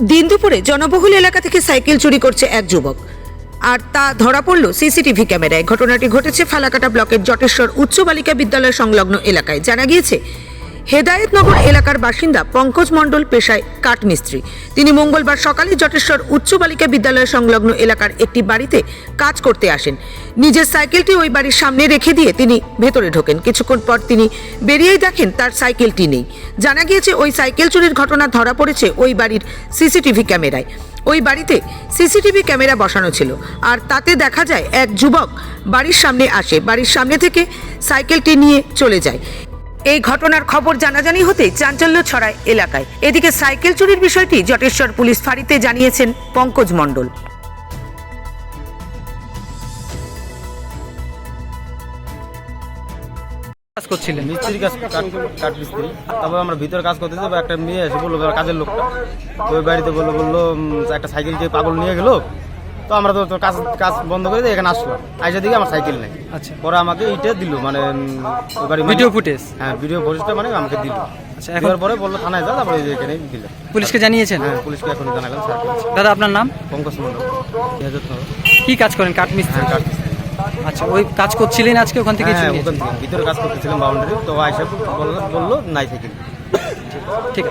দিন দুপুরে জনবহুল এলাকা থেকে সাইকেল চুরি করছে এক যুবক। আর তা ধরা পড়ল সিসিটিভি ক্যামেরায়। ঘটনাটি ঘটেছে ফালাকাটা ব্লকের জটেশ্বর উচ্চ বালিকা বিদ্যালয় সংলগ্ন এলাকায়। জানা গিয়েছে হেদায়েতনগর এলাকার বাসিন্দা পঙ্কজ মণ্ডল পেশায় কাঠমিস্ত্রি। তিনি মঙ্গলবার সকালে জটেশ্বর উচ্চ বালিকা বিদ্যালয় সংলগ্ন এলাকার একটি বাড়িতে কাজ করতে আসেন। নিজের সাইকেলটি ওই বাড়ির সামনে রেখে দিয়ে তিনি ভেতরে ঢোকেন। কিছুক্ষণ পর তিনি বেরিয়েই দেখেন তার সাইকেলটি নেই। জানা গিয়েছে, ওই সাইকেল চুরির ঘটনা ধরা পড়েছে ওই বাড়ির সিসিটিভি ক্যামেরায়। ওই বাড়িতে সিসিটিভি ক্যামেরা বসানো ছিল আর তাতে দেখা যায়, এক যুবক বাড়ির সামনে আসে। বাড়ির সামনে থেকে সাইকেলটি নিয়ে চলে যায়। এই ঘটনার খবর জানাজানি হতেই চাঞ্চল্য ছড়ায় এলাকায়। এদিকে সাইকেল চুরির বিষয়টি জটেশ্বর পুলিশ ফাঁড়িতে জানিয়েছেন পঙ্কজ মণ্ডল। কাজ করছিলেন? মিস্ত্রি কাজ কাঠ মিস্ত্রি। তারপর আমরা ভিতরে কাজ করতেছি একটা মেয়ে এসে বলল কাজের লোকটা। ওই বাড়িতে বলল বলল একটা সাইকেল যে পাগল নিয়ে গেলো তো আমরা তো কাজ কাজ বন্ধ করে দিয়ে এখানে আসলাম আইসা দিকে আমার সাইকেল নেই। আচ্ছা। পরে আমাকে এইটা দিল মানে ভিডিও ফুটেজ হ্যাঁ ভিডিও ফুটেজটা মানে আমাকে দিল। আচ্ছা, এখন- পরে বলল থানায় যা তারপরে এখানে দিল। পুলিশকে জানিয়েছেন? হ্যাঁ পুলিশকে এখন জানালাম স্যার দাদা আপনার নাম? পঙ্কজ মন্ডল কি কাজ করেন কাঠ মিস্ত্রি? হ্যাঁ কাঠ মিস্ত্রি। আচ্ছা ওই কাজ করছিলেন আজকে ওখান থেকে? হ্যাঁ ভিতরে কাজ করতেছিলাম বাউন্ডারি তো আইসা বলল বলল নাই সাইকেল। ঠিক